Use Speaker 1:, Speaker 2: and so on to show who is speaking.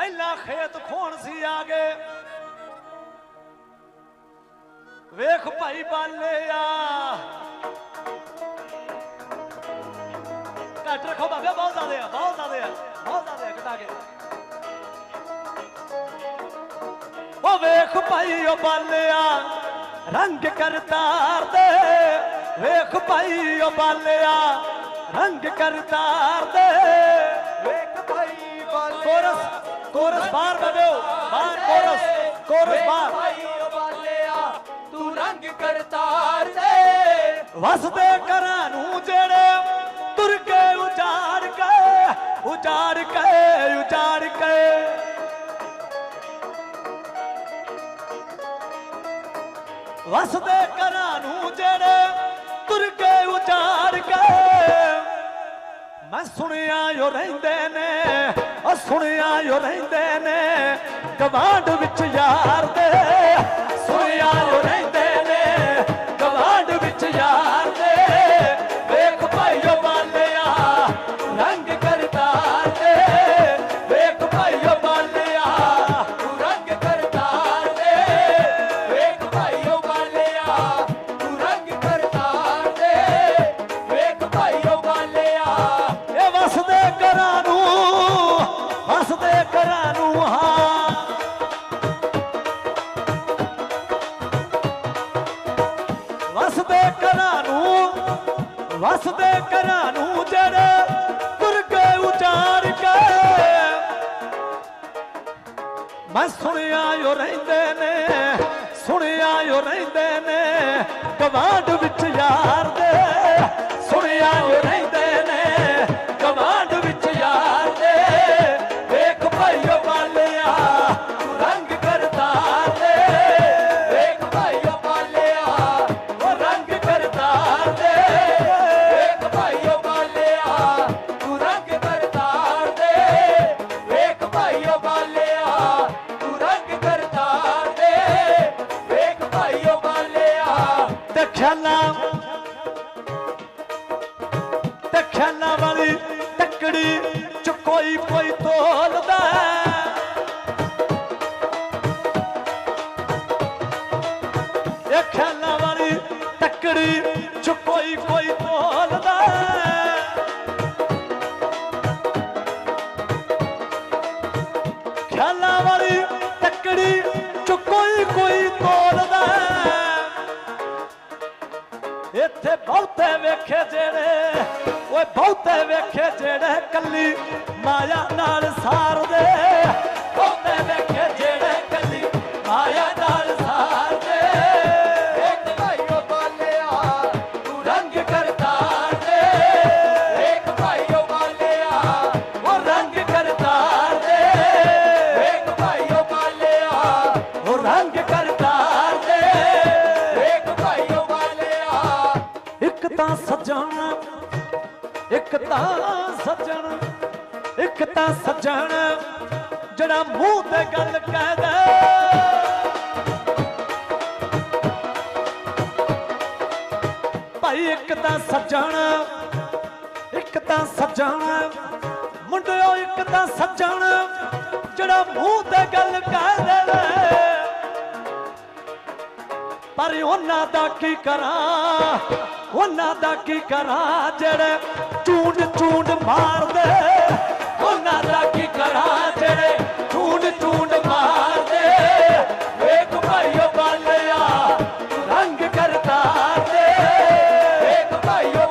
Speaker 1: ਪਹਿਲਾਂ ਖੇਤ ਖੋਣ ਸੀ ਆ ਗਏ ਵੇਖ ਭਾਈ ਬਾਲਿਆ ਘੱਟ ਰੱਖੋ ਬਾਬੇ ਬਹੁਤ ਜ਼ਿਆਦੇ ਆ, ਬਹੁਤ ਜ਼ਿਆਦੇ ਆ, ਬਹੁਤ ਜ਼ਿਆਦੇ ਆ, ਘਟਾ ਕੇ। ਉਹ ਵੇਖ ਭਾਈ ਉਹ ਬਾਲਿਆ ਰੰਗ ਕਰਤਾਰ ਦੇ ਵੇਖ ਭਾਈ ਉਹ ਬਾਲਿਆ ਰੰਗ ਕਰਤਾਰ ਦੇ
Speaker 2: ਵੇਖ ਭਾਈ ਬਾਲੇ
Speaker 1: ਕੋਰਸ ਕੋਰਸ ਬਾਹਰ ਬਦਿਓ ਬਾਹਰ ਕੋਰਸ ਕੋਰਸ ਬਾਹਰ
Speaker 2: ਭਾਈ ਉਹ ਤੂੰ ਰੰਗ ਕਰਤਾਰ ਦੇ
Speaker 1: ਵਸਦੇ ਘਰਾਂ ਨੂੰ ਜਿਹੜੇ ਤੁਰ ਕੇ ਉਜਾੜ ਕੇ ਉਜਾੜ ਕੇ ਉਜਾੜ ਕੇ ਵਸਦੇ ਘਰਾਂ ਨੂੰ ਜਿਹੜੇ ਤੁਰ ਕੇ ਉਜਾੜ ਕੇ ਮੈਂ ਸੁਣਿਆ ਜੋ ਰਹਿੰਦੇ ਨੇ ਉਹ ਸੁਣਿਆ ਜੋ ਰਹਿੰਦੇ ਨੇ ਗਵਾਂਢ ਵਿੱਚ ਯਾਰ ਦੇ। ਵਸਦੇ ਘਰਾਂ ਨੂੰ ਜਿਹੜੇ ਤੁਰ ਕੇ ਉਜਾੜ ਕੇ। ਮੈਂ ਸੁਣਿਆ ਜੋ ਰਹਿੰਦੇ ਨੇ, ਸੁਣਿਆ ਜੋ ਰਹਿੰਦੇ ਨੇ, ਗਵਾਂਢ ਤੇ ਖਿਆਲਾਂ ਵਾਲੀ ਤੱਕੜੀ ਚ ਕੋਈ ਕੋਈ ਤੋਲਦਾ ਹੈ। ਇਹ ਖਿਆਲਾਂ ਵਾਲੀ ਤੱਕੜੀ ਚ ਕੋਈ ਕੋਈ ਤੋਲਦਾ ਹੈ। ਖਿਆਲਾਂ ਵਾਲੀ ਤੱਕੜੀ ਚ ਕੋਈ ਕੋਈ ਇੱਥੇ ਬਹੁਤੇ ਵੇਖੇ ਜਿਹੜੇ ਓਏ ਬਹੁਤੇ ਵੇਖੇ ਜਿਹੜੇ ਕੱਲੀ ਮਾਇਆ ਨਾਲ ਸਾਰ ਇੱਕ ਤਾਂ ਸੱਜਣ, ਇੱਕ ਤਾਂ ਸੱਜਣ, ਜਿਹੜਾ ਮੂੰਹ ਤੇ ਗੱਲ ਕਹਿਦਾ ਭਾਈ ਇੱਕ ਤਾਂ ਸੱਜਣ, ਇੱਕ ਤਾਂ ਸੱਜਣ, ਮੁੰਡਿਓ ਇੱਕ ਤਾਂ ਸੱਜਣ, ਜਿਹੜਾ ਮੂੰਹ ਤੇ ਗੱਲ ਕਹਿ ਦੇਵੇ ਪਰ ਉਹਨਾਂ ਦਾ ਕੀ ਕਰਾਂ? ਉਹਨਾਂ ਦਾ ਕੀ ਕਰਾਂ ਜਿਹੜੇ ਚੂੰਡ ਚੂੰਡ ਮਾਰਦੇ? ਉਹਨਾਂ ਦਾ ਕੀ ਕਰਾਂ ਜਿਹੜੇ ਚੂੰਡ ਚੂੰਡ ਮਾਰਦੇ? ਵੇਖ ਭਾਈਓ ਬਾਲਿਆ, ਰੰਗ ਕਰਤਾ ਦੇ
Speaker 2: ਵੇਖ ਭਾਈਓ